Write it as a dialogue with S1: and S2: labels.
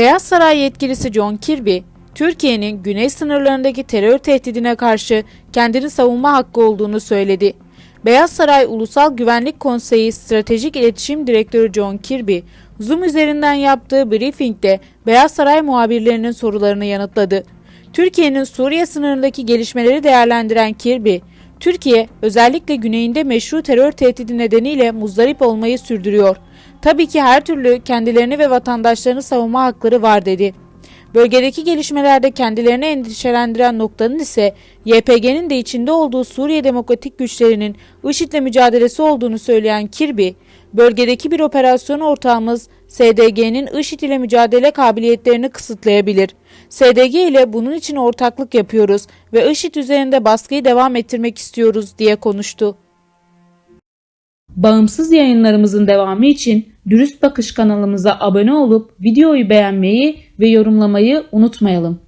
S1: Beyaz Saray yetkilisi John Kirby, Türkiye'nin güney sınırlarındaki terör tehdidine karşı kendini savunma hakkı olduğunu söyledi. Beyaz Saray Ulusal Güvenlik Konseyi Stratejik İletişim Direktörü John Kirby, Zoom üzerinden yaptığı briefingde Beyaz Saray muhabirlerinin sorularını yanıtladı. Türkiye'nin Suriye sınırındaki gelişmeleri değerlendiren Kirby, Türkiye özellikle güneyinde meşru terör tehdidi nedeniyle muzdarip olmayı sürdürüyor. Tabii ki her türlü kendilerini ve vatandaşlarını savunma hakları var dedi. Bölgedeki gelişmelerde kendilerini endişelendiren noktanın ise YPG'nin de içinde olduğu Suriye Demokratik Güçlerinin IŞİD'le mücadelesi olduğunu söyleyen Kirby, bölgedeki bir operasyon ortağımız SDG'nin IŞİD ile mücadele kabiliyetlerini kısıtlayabilir. SDG ile bunun için ortaklık yapıyoruz ve IŞİD üzerinde baskıyı devam ettirmek istiyoruz diye konuştu.
S2: Bağımsız yayınlarımızın devamı için Dürüst Bakış kanalımıza abone olup videoyu beğenmeyi ve yorumlamayı unutmayalım.